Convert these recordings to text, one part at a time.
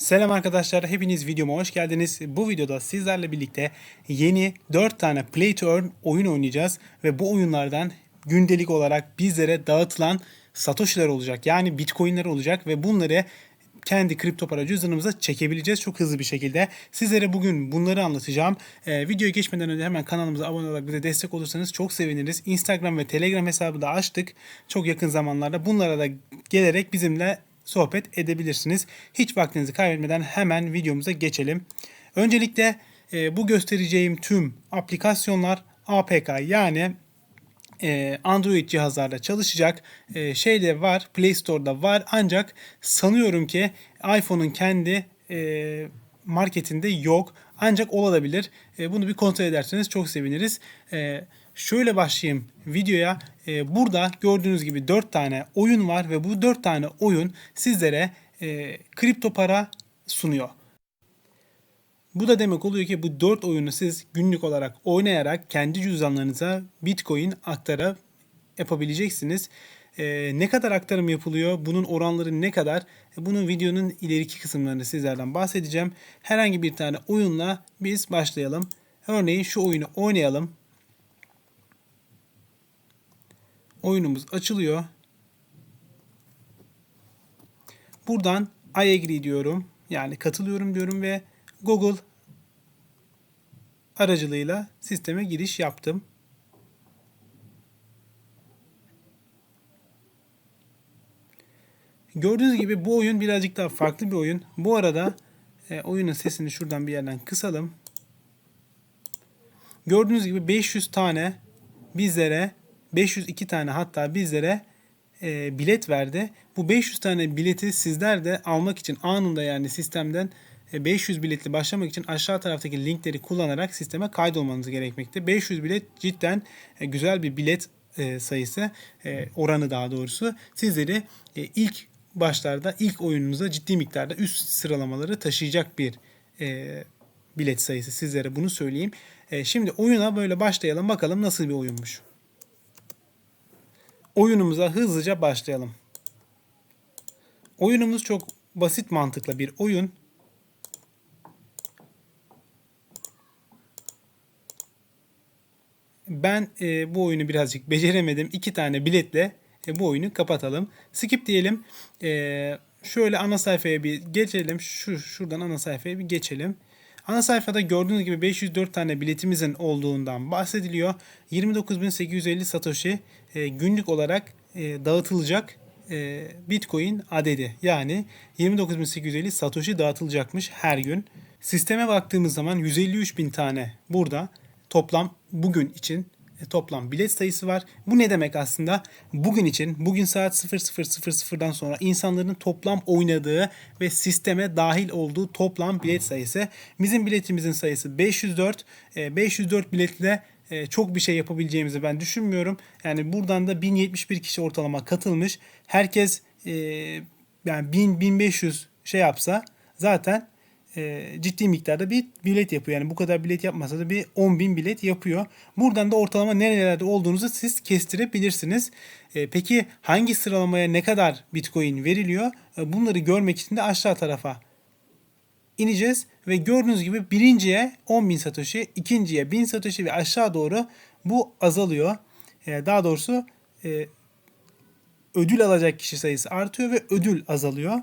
Selam arkadaşlar, hepiniz videoma hoş geldiniz. Bu videoda sizlerle birlikte yeni 4 tane Play to Earn oyun oynayacağız ve bu oyunlardan gündelik olarak bizlere dağıtılan Satoshi'ler olacak. Yani Bitcoin'ler olacak ve bunları kendi kripto para cüzdanımıza çekebileceğiz çok hızlı bir şekilde. Sizlere bugün bunları anlatacağım. Ee, videoya geçmeden önce hemen kanalımıza abone olarak bize destek olursanız çok seviniriz. Instagram ve Telegram hesabı da açtık. Çok yakın zamanlarda bunlara da gelerek bizimle sohbet edebilirsiniz. Hiç vaktinizi kaybetmeden hemen videomuza geçelim. Öncelikle e, bu göstereceğim tüm aplikasyonlar APK yani e, Android cihazlarda çalışacak e, şeyde var. Play Store'da var ancak sanıyorum ki iPhone'un kendi e, marketinde yok. Ancak olabilir. E, bunu bir kontrol ederseniz çok seviniriz. E, şöyle başlayayım videoya. E, burada gördüğünüz gibi 4 tane oyun var ve bu 4 tane oyun sizlere e, kripto para sunuyor. Bu da demek oluyor ki bu 4 oyunu siz günlük olarak oynayarak kendi cüzdanlarınıza Bitcoin aktara yapabileceksiniz. Ee, ne kadar aktarım yapılıyor, bunun oranları ne kadar, bunun videonun ileriki kısımlarında sizlerden bahsedeceğim. Herhangi bir tane oyunla biz başlayalım. Örneğin şu oyunu oynayalım. Oyunumuz açılıyor. Buradan I agree diyorum. Yani katılıyorum diyorum ve Google aracılığıyla sisteme giriş yaptım. Gördüğünüz gibi bu oyun birazcık daha farklı bir oyun. Bu arada e, oyunun sesini şuradan bir yerden kısalım. Gördüğünüz gibi 500 tane bizlere 502 tane hatta bizlere e, bilet verdi. Bu 500 tane bileti sizler de almak için anında yani sistemden 500 e, biletli başlamak için aşağı taraftaki linkleri kullanarak sisteme kaydolmanız gerekmekte. 500 bilet cidden e, güzel bir bilet e, sayısı oranı daha doğrusu sizleri ilk başlarda ilk oyununuza ciddi miktarda üst sıralamaları taşıyacak bir bilet sayısı sizlere bunu söyleyeyim. Şimdi oyuna böyle başlayalım bakalım nasıl bir oyunmuş. Oyunumuza hızlıca başlayalım. Oyunumuz çok basit mantıkla bir oyun. Ben e, bu oyunu birazcık beceremedim. İki tane biletle e, bu oyunu kapatalım. Skip diyelim. E, şöyle ana sayfaya bir geçelim. Şu şuradan ana sayfaya bir geçelim. Ana sayfada gördüğünüz gibi 504 tane biletimizin olduğundan bahsediliyor. 29.850 Satoshi e, günlük olarak e, dağıtılacak e, Bitcoin adedi. Yani 29.850 Satoshi dağıtılacakmış her gün. Sisteme baktığımız zaman 153 bin tane burada toplam bugün için toplam bilet sayısı var. Bu ne demek aslında? Bugün için, bugün saat 00.00'dan sonra insanların toplam oynadığı ve sisteme dahil olduğu toplam bilet sayısı. Bizim biletimizin sayısı 504. 504 e, biletle e, çok bir şey yapabileceğimizi ben düşünmüyorum. Yani buradan da 1071 kişi ortalama katılmış. Herkes yani 1000 1500 şey yapsa zaten e, ciddi miktarda bir bilet yapıyor. Yani bu kadar bilet yapmasa da bir 10 bin bilet yapıyor. Buradan da ortalama nerelerde olduğunuzu siz kestirebilirsiniz. E, peki hangi sıralamaya ne kadar bitcoin veriliyor? E, bunları görmek için de aşağı tarafa ineceğiz. Ve gördüğünüz gibi birinciye 10 bin satoshi, ikinciye 1000 satoshi ve aşağı doğru bu azalıyor. Daha doğrusu ödül alacak kişi sayısı artıyor ve ödül azalıyor.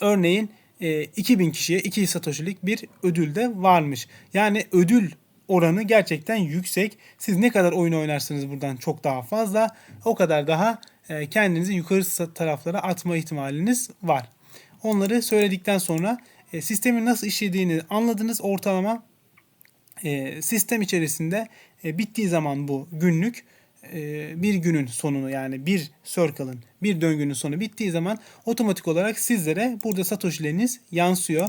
Örneğin e, 2000 kişiye 2 satoshi'lik bir ödül de varmış. Yani ödül oranı gerçekten yüksek. Siz ne kadar oyun oynarsınız buradan çok daha fazla o kadar daha e, kendinizi yukarı taraflara atma ihtimaliniz var. Onları söyledikten sonra e, sistemin nasıl işlediğini anladınız ortalama e, sistem içerisinde e, bittiği zaman bu günlük e, bir günün sonunu yani bir circle'ın bir döngünün sonu bittiği zaman otomatik olarak sizlere burada satoshi'leriniz yansıyor.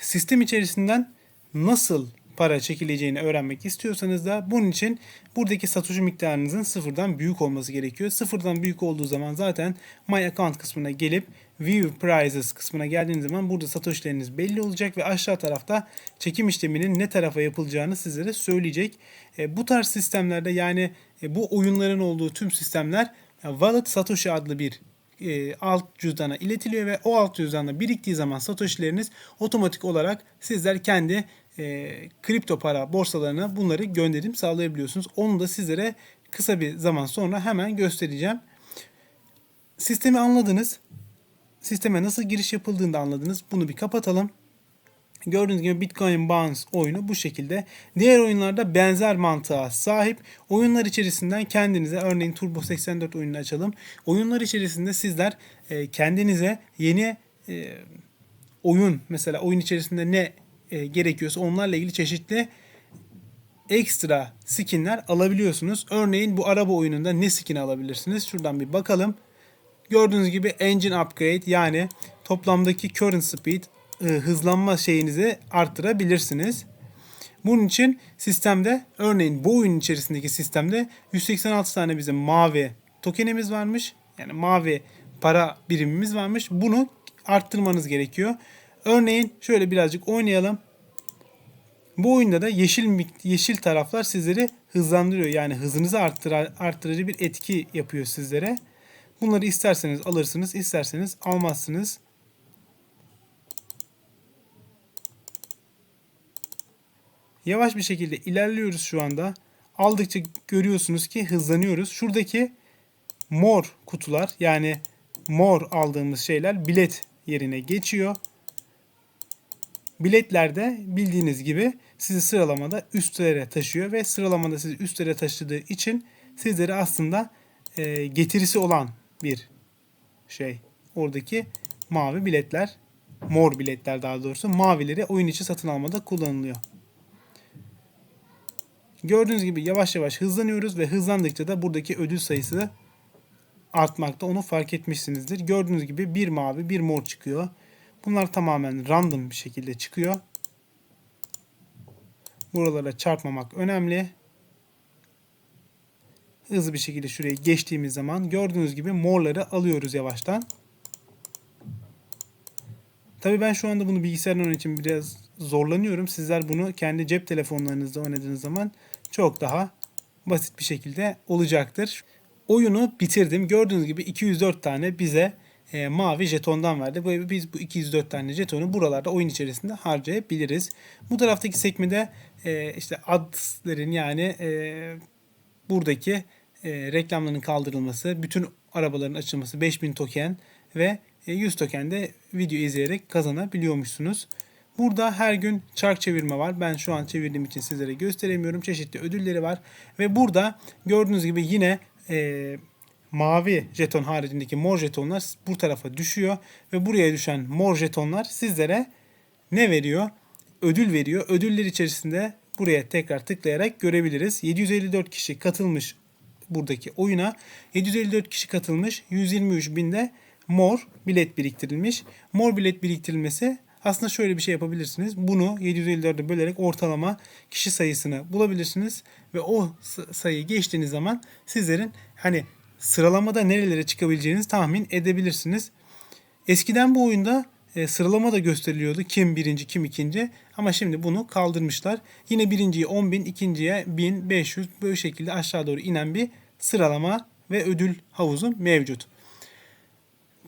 Sistem içerisinden nasıl para çekileceğini öğrenmek istiyorsanız da bunun için buradaki satoshi miktarınızın sıfırdan büyük olması gerekiyor. Sıfırdan büyük olduğu zaman zaten My Account kısmına gelip View Prices kısmına geldiğiniz zaman burada satoshi'leriniz belli olacak ve aşağı tarafta çekim işleminin ne tarafa yapılacağını sizlere söyleyecek. E, bu tarz sistemlerde yani e, bu oyunların olduğu tüm sistemler e, Wallet Satoshi adlı bir e, alt cüzdana iletiliyor ve o alt cüzdanda biriktiği zaman Satoshi'leriniz otomatik olarak sizler kendi e, kripto para borsalarına bunları gönderim sağlayabiliyorsunuz. Onu da sizlere kısa bir zaman sonra hemen göstereceğim. Sistemi anladınız. Sisteme nasıl giriş yapıldığını da anladınız. Bunu bir kapatalım. Gördüğünüz gibi Bitcoin Bounce oyunu bu şekilde. Diğer oyunlarda benzer mantığa sahip. Oyunlar içerisinden kendinize örneğin Turbo 84 oyununu açalım. Oyunlar içerisinde sizler e, kendinize yeni e, oyun mesela oyun içerisinde ne e, gerekiyorsa onlarla ilgili çeşitli ekstra skinler alabiliyorsunuz. Örneğin bu araba oyununda ne skin alabilirsiniz? Şuradan bir bakalım. Gördüğünüz gibi engine upgrade yani toplamdaki current speed e, hızlanma şeyinizi arttırabilirsiniz. Bunun için sistemde örneğin bu oyun içerisindeki sistemde 186 tane bizim mavi tokenimiz varmış. Yani mavi para birimimiz varmış. Bunu arttırmanız gerekiyor. Örneğin şöyle birazcık oynayalım. Bu oyunda da yeşil yeşil taraflar sizleri hızlandırıyor. Yani hızınızı arttıra, arttırıcı bir etki yapıyor sizlere. Bunları isterseniz alırsınız, isterseniz almazsınız. Yavaş bir şekilde ilerliyoruz şu anda. Aldıkça görüyorsunuz ki hızlanıyoruz. Şuradaki mor kutular yani mor aldığımız şeyler bilet yerine geçiyor. Biletlerde bildiğiniz gibi sizi sıralamada üstlere taşıyor ve sıralamada sizi üstlere taşıdığı için sizlere aslında e, getirisi olan bir şey. Oradaki mavi biletler, mor biletler daha doğrusu mavileri oyun içi satın almada kullanılıyor. Gördüğünüz gibi yavaş yavaş hızlanıyoruz ve hızlandıkça da buradaki ödül sayısı artmakta. Onu fark etmişsinizdir. Gördüğünüz gibi bir mavi bir mor çıkıyor. Bunlar tamamen random bir şekilde çıkıyor. Buralara çarpmamak önemli. Hızlı bir şekilde şuraya geçtiğimiz zaman gördüğünüz gibi morları alıyoruz yavaştan. Tabii ben şu anda bunu bilgisayardan oynamak için biraz zorlanıyorum. Sizler bunu kendi cep telefonlarınızda oynadığınız zaman çok daha basit bir şekilde olacaktır. Oyunu bitirdim. Gördüğünüz gibi 204 tane bize e, mavi jetondan verdi. Böyle biz bu 204 tane jetonu buralarda oyun içerisinde harcayabiliriz. Bu taraftaki sekmede e, işte adların yani e, buradaki e, reklamların kaldırılması, bütün arabaların açılması, 5000 token ve e, 100 token de video izleyerek kazanabiliyormuşsunuz. Burada her gün çark çevirme var. Ben şu an çevirdiğim için sizlere gösteremiyorum. Çeşitli ödülleri var. Ve burada gördüğünüz gibi yine e, mavi jeton haricindeki mor jetonlar bu tarafa düşüyor. Ve buraya düşen mor jetonlar sizlere ne veriyor? Ödül veriyor. Ödüller içerisinde buraya tekrar tıklayarak görebiliriz. 754 kişi katılmış buradaki oyuna. 754 kişi katılmış. 123 binde mor bilet biriktirilmiş. Mor bilet biriktirilmesi aslında şöyle bir şey yapabilirsiniz. Bunu 754'e bölerek ortalama kişi sayısını bulabilirsiniz ve o sayıyı geçtiğiniz zaman sizlerin hani sıralamada nerelere çıkabileceğinizi tahmin edebilirsiniz. Eskiden bu oyunda e, sıralama da gösteriliyordu. Kim birinci, kim ikinci. Ama şimdi bunu kaldırmışlar. Yine birinciye 10.000, ikinciye 1500 böyle şekilde aşağı doğru inen bir sıralama ve ödül havuzu mevcut.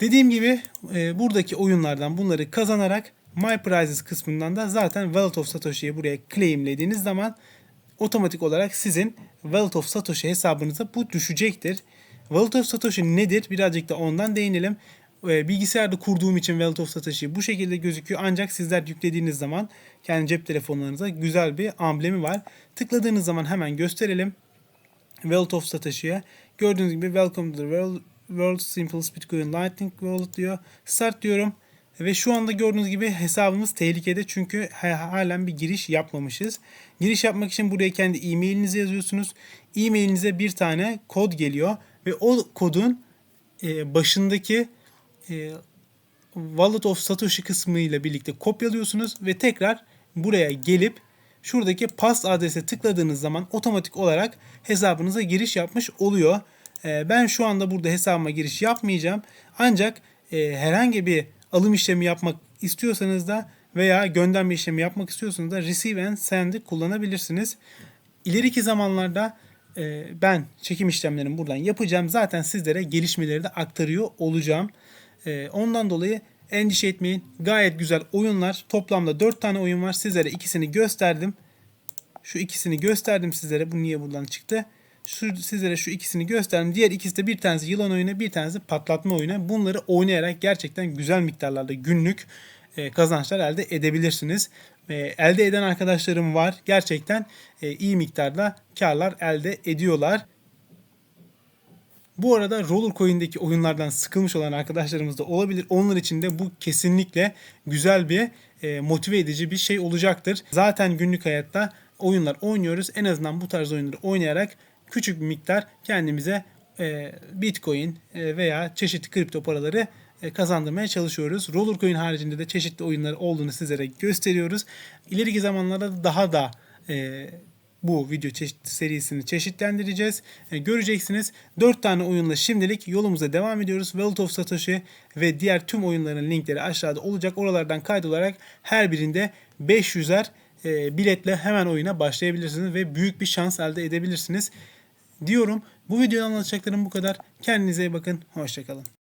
Dediğim gibi e, buradaki oyunlardan bunları kazanarak My Prizes kısmından da zaten Wallet of Satoshi'yi buraya claimlediğiniz zaman otomatik olarak sizin Wallet of Satoshi hesabınıza bu düşecektir. Wallet of Satoshi nedir? Birazcık da ondan değinelim. E, bilgisayarda kurduğum için Wallet of Satoshi bu şekilde gözüküyor. Ancak sizler yüklediğiniz zaman kendi cep telefonlarınıza güzel bir amblemi var. Tıkladığınız zaman hemen gösterelim. Wallet of Satoshi'ye. Gördüğünüz gibi Welcome to the World, World's Simplest Bitcoin Lightning Wallet diyor. Start diyorum. Ve şu anda gördüğünüz gibi hesabımız tehlikede çünkü ha- halen bir giriş yapmamışız. Giriş yapmak için buraya kendi e-mailinizi yazıyorsunuz. E-mailinize bir tane kod geliyor ve o kodun e, başındaki e, Wallet of Satoshi kısmı ile birlikte kopyalıyorsunuz ve tekrar buraya gelip şuradaki pas adrese tıkladığınız zaman otomatik olarak hesabınıza giriş yapmış oluyor. Ee, Ben şu anda burada hesabıma giriş yapmayacağım. Ancak e, herhangi bir alım işlemi yapmak istiyorsanız da veya gönderme işlemi yapmak istiyorsanız da Receive and Send'i kullanabilirsiniz. İleriki zamanlarda e, ben çekim işlemlerimi buradan yapacağım. Zaten sizlere gelişmeleri de aktarıyor olacağım. E, ondan dolayı endişe etmeyin. Gayet güzel oyunlar. Toplamda 4 tane oyun var. Sizlere ikisini gösterdim. Şu ikisini gösterdim sizlere. Bu niye buradan çıktı? Şu, sizlere şu ikisini gösterdim. Diğer ikisi de bir tanesi yılan oyunu, bir tanesi patlatma oyunu. Bunları oynayarak gerçekten güzel miktarlarda günlük e, kazançlar elde edebilirsiniz. E, elde eden arkadaşlarım var. Gerçekten e, iyi miktarda karlar elde ediyorlar. Bu arada Roller Coin'deki oyunlardan sıkılmış olan arkadaşlarımız da olabilir. Onlar için de bu kesinlikle güzel bir e, motive edici bir şey olacaktır. Zaten günlük hayatta oyunlar oynuyoruz. En azından bu tarz oyunları oynayarak küçük bir miktar kendimize Bitcoin veya çeşitli kripto paraları kazandırmaya çalışıyoruz. Roller Coin haricinde de çeşitli oyunlar olduğunu sizlere gösteriyoruz. İleriki zamanlarda da daha da e, bu video çeşit serisini çeşitlendireceğiz. E, göreceksiniz. 4 tane oyunla şimdilik yolumuza devam ediyoruz. World of Satoshi ve diğer tüm oyunların linkleri aşağıda olacak. Oralardan kaydolarak her birinde 500'er e, biletle hemen oyuna başlayabilirsiniz ve büyük bir şans elde edebilirsiniz diyorum. Bu videoda anlatacaklarım bu kadar. Kendinize iyi bakın. Hoşçakalın.